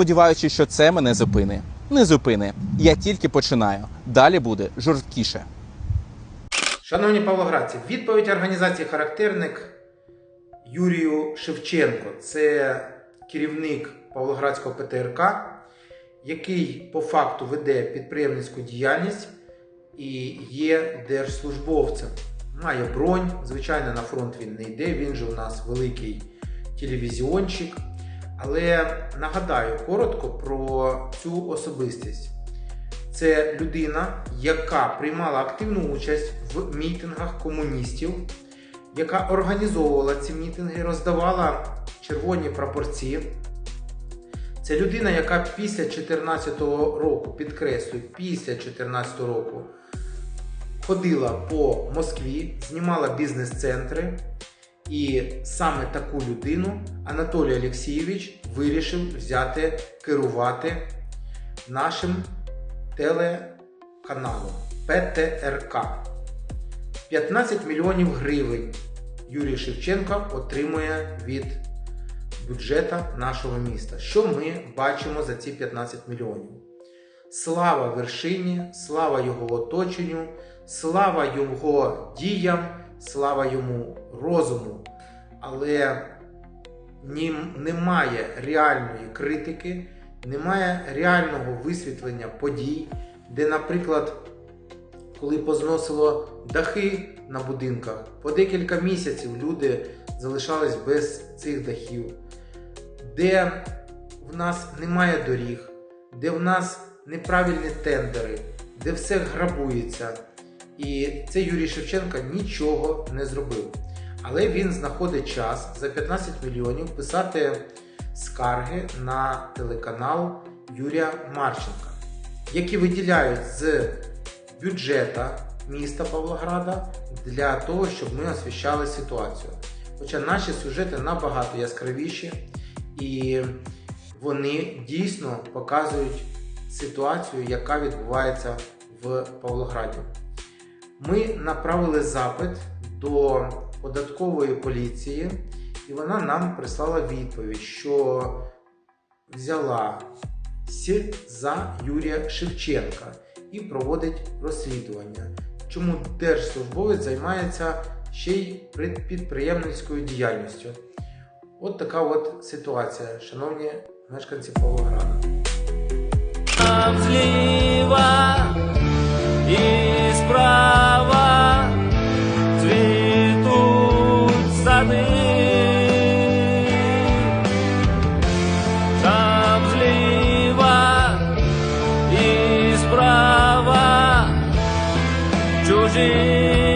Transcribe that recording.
сподіваючись, що це мене зупини. Не зупини. Я тільки починаю. Далі буде жорсткіше. Шановні павлоградці, відповідь організації Характерник Юрію Шевченко. Це керівник Павлоградського ПТРК, який по факту веде підприємницьку діяльність і є держслужбовцем. Має бронь, звичайно, на фронт він не йде. Він же у нас великий телевізіончик. Але нагадаю коротко про цю особистість. Це людина, яка приймала активну участь в мітингах комуністів, яка організовувала ці мітинги, роздавала червоні прапорці. Це людина, яка після 2014 року, підкреслюю, після 2014 року ходила по Москві, знімала бізнес-центри. І саме таку людину Анатолій Олексійович вирішив взяти керувати нашим телеканалом ПТРК. 15 мільйонів гривень Юрій Шевченко отримує від бюджета нашого міста. Що ми бачимо за ці 15 мільйонів? Слава вершині, слава його оточенню, слава його діям, слава йому розуму. Але немає реальної критики, немає реального висвітлення подій, де, наприклад, коли позносило дахи на будинках, по декілька місяців люди залишались без цих дахів, де в нас немає доріг, де в нас неправильні тендери, де все грабується. І це Юрій Шевченко нічого не зробив. Але він знаходить час за 15 мільйонів писати скарги на телеканал Юрія Марченка, які виділяють з бюджета міста Павлограда для того, щоб ми освіщали ситуацію. Хоча наші сюжети набагато яскравіші і вони дійсно показують ситуацію, яка відбувається в Павлограді. Ми направили запит до податкової поліції, і вона нам прислала відповідь, що взяла С за Юрія Шевченка і проводить розслідування. Чому держслужбовець займається ще й підприємницькою діяльністю? От така от ситуація, шановні мешканці Павлограда. de